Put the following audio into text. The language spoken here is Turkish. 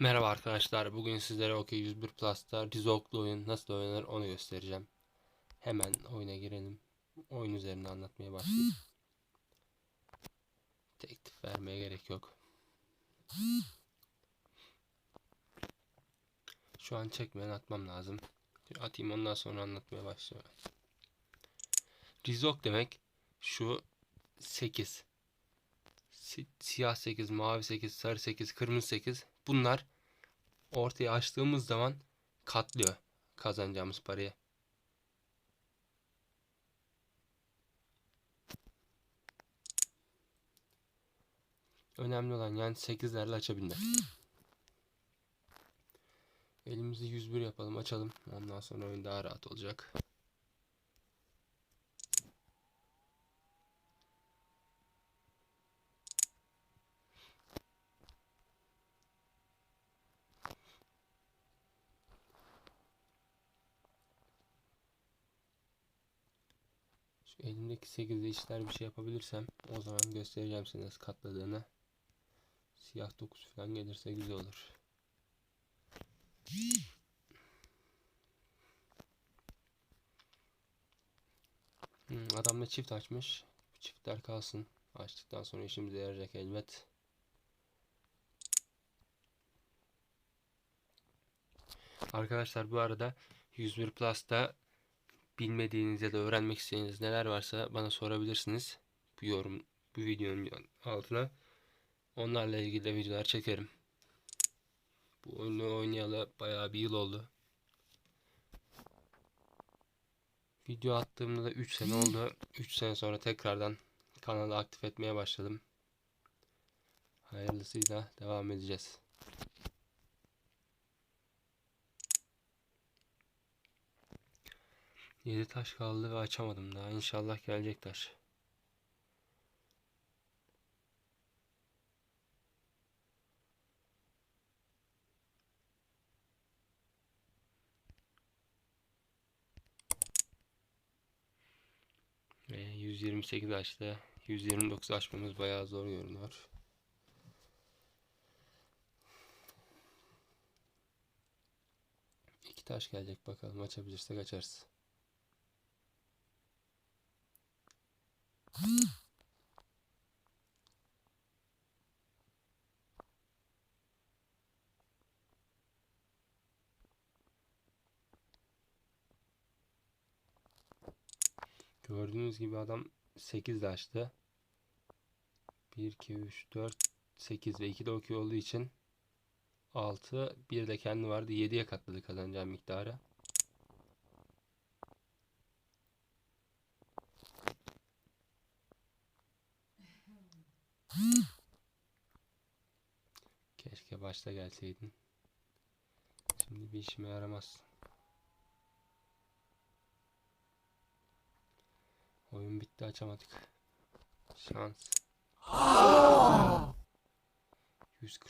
Merhaba arkadaşlar. Bugün sizlere OK 101 Plus'ta Rizoklu oyun nasıl oynanır onu göstereceğim. Hemen oyuna girelim. Oyun üzerine anlatmaya başlayayım. Teklif vermeye gerek yok. Şu an çekmeyen atmam lazım. Atayım ondan sonra anlatmaya başlayayım. Rizok demek şu 8. Si- siyah 8, mavi 8, sarı 8, kırmızı 8 bunlar ortaya açtığımız zaman katlıyor kazanacağımız parayı. Önemli olan yani 8'lerle açabilmek. Elimizi 101 yapalım açalım. Ondan sonra oyun daha rahat olacak. Şu elimdeki 8'de işler bir şey yapabilirsem o zaman göstereceğim size nasıl katladığını. Siyah 9 falan gelirse güzel olur. Hmm, adam da çift açmış. Çiftler kalsın. Açtıktan sonra işimize yarayacak elbet. Arkadaşlar bu arada 101 Plus'ta bilmediğiniz ya da öğrenmek istediğiniz neler varsa bana sorabilirsiniz. Bu yorum, bu videonun altına. Onlarla ilgili de videolar çekerim. Bu oyunu oynayalı bayağı bir yıl oldu. Video attığımda da 3 sene oldu. 3 sene sonra tekrardan kanalı aktif etmeye başladım. Hayırlısıyla devam edeceğiz. Yedi taş kaldı ve açamadım daha. İnşallah gelecek taş. Ve 128 açtı. 129 açmamız bayağı zor görünüyor. İki taş gelecek bakalım açabilirsek açarız. Gördüğünüz gibi adam 8 de açtı. 1, 2, 3, 4, 8 ve 2 de okey olduğu için 6, bir de kendi vardı 7'ye katladı kazanacağım miktarı. Keşke başta gelseydin. Şimdi bir işime yaramaz. Oyun bitti açamadık. Şans. 140